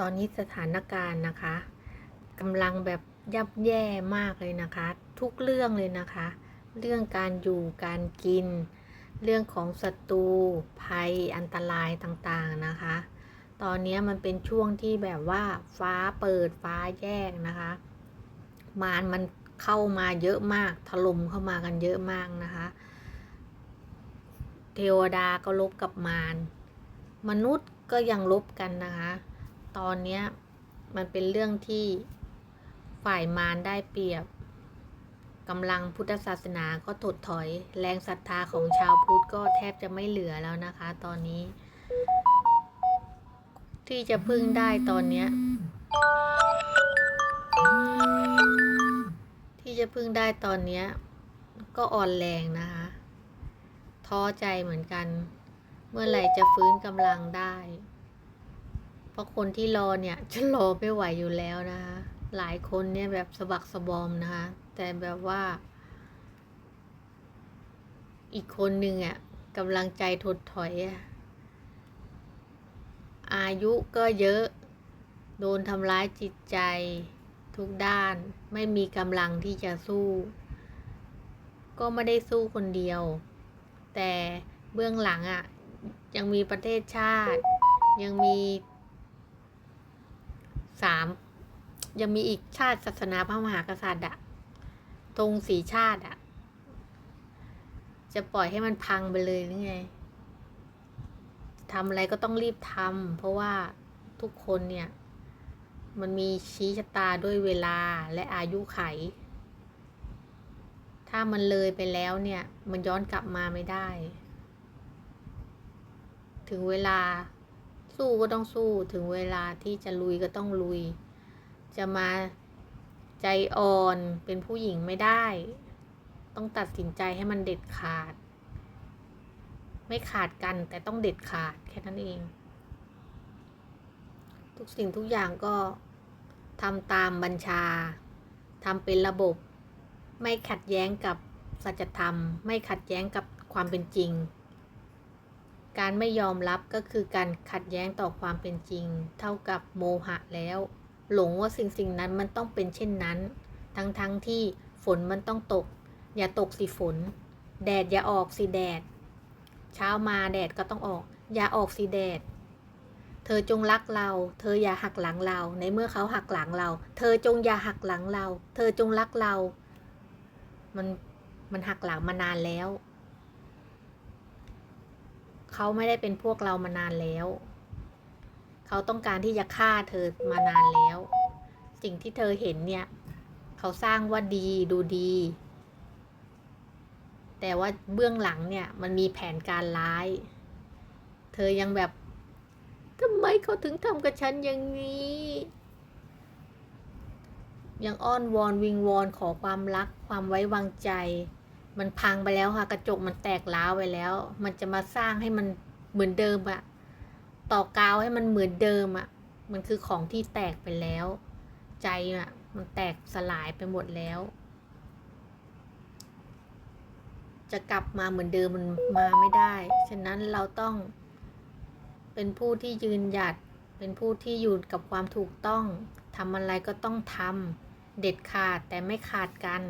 ตอนนี้สถานการณ์นะคะกำลังแบบยับแย่มากเลยนะคะ ทุกเรื่องเลยนะคะ เรื่องการอยู่การกิน เรื่องของศัตรูภัยอันตรายต่างๆนะคะ ตอนนี้มันเป็นช่วงที่แบบว่าฟ้าเปิดฟ้าแยกนะคะ มารมันเข้ามาเยอะมากถล่มเข้ามากันเยอะมากนะคะ เทวดาก็ลบกับมารมนุษย์ก็ยังลบกันนะคะ ตอนเนี้ยมันเป็นเรื่องที่ฝ่ายมารได้เปรียบกำลังพุทธศาสนาก็ถดถอย แรงศรัทธาของชาวพุทธก็แทบจะไม่เหลือแล้วนะคะ ตอนนี้ ที่จะพึ่งได้ตอนเนี้ยที่จะพึ่งได้ตอนเนี้ยก็อ่อนแรงนะคะ ท้อใจเหมือนกัน เมื่อไหร่จะฟื้นกำลังได้ เพราะคนที่รอเนี่ยจะรอไม่ไหวอยู่แล้วนะคะ หลายคนเนี่ยแบบสะบักสะบอมนะคะ แต่แบบว่า อีกคนหนึ่งอะกำลังใจถดถอยอะอายุก็เยอะ โดนทำร้ายจิตใจทุกด้าน ไม่มีกำลังที่จะสู้ ก็ไม่ได้สู้คนเดียว แต่เบื้องหลังอะ่ะ ยังมีประเทศชาติ ยังมี สามยังมีอีกชาติศาสนาพระมหากษัตริย์อะธงสีชาติอะจะปล่อยให้มันพังไปเลยหรือไงทำอะไรก็ต้องรีบทำเพราะว่าทุกคนเนี่ย มันมีชี้ชะตาด้วยเวลาและอายุไข ถ้ามันเลยไปแล้วเนี่ย มันย้อนกลับมาไม่ได้ ถึงเวลา สู้ก็ต้องสู้ถึงเวลาที่จะลุยก็ต้องลุย จะมาใจอ่อนเป็นผู้หญิงไม่ได้ ต้องตัดสินใจให้มันเด็ดขาด ไม่ขาดกันแต่ต้องเด็ดขาดแค่นั้นเอง ทุกสิ่งทุกอย่างก็ทำตามบัญชาทำเป็นระบบ ไม่ขัดแย้งกับสัจธรรม ไม่ขัดแย้งกับความเป็นจริง การไม่ยอมรับก็คือการขัดแย้งต่อความเป็นจริง เท่ากับโมหะแล้ว หลงว่าสิ่งสิ่งนั้นมันต้องเป็นเช่นนั้น ทั้งทั้งที่ฝนมันต้องตก อย่าตกสิฝน แดดอย่าออกสิแดด เช้ามาแดดก็ต้องออก อย่าออกสิแดด เธอจงรักเรา เธออย่าหักหลังเรา ในเมื่อเขาหักหลังเรา เธอจงอย่าหักหลังเรา เธอจงรักเรา มันมันหักหลังมานานแล้ว เขาไม่ได้เป็นพวกเรามานานแล้ว เขาต้องการที่จะฆ่าเธอมานานแล้ว สิ่งที่เธอเห็นเนี่ย เขาสร้างว่าดีดูดี แต่ว่าเบื้องหลังเนี่ยมันมีแผนการร้าย เธอยังแบบทำไมเขาถึงทำกับฉันอย่างนี้ ยังอ้อนวอนวิงวอนขอความรักความไว้วางใจ มันพังไปแล้วค่ะ กระจกมันแตกร้าวไปแล้ว มันจะมาสร้างให้มันเหมือนเดิมอะต่อกาวให้มันเหมือนเดิมอะมันคือของที่แตกไปแล้ว ใจอะมันแตกสลายไปหมดแล้ว จะกลับมาเหมือนเดิมมันมาไม่ได้ ฉะนั้นเราต้อง เป็นผู้ที่ยืนหยัด เป็นผู้ที่อยู่กับความถูกต้องทำอะไรก็ต้องทำเด็ดขาดแต่ไม่ขาดกัน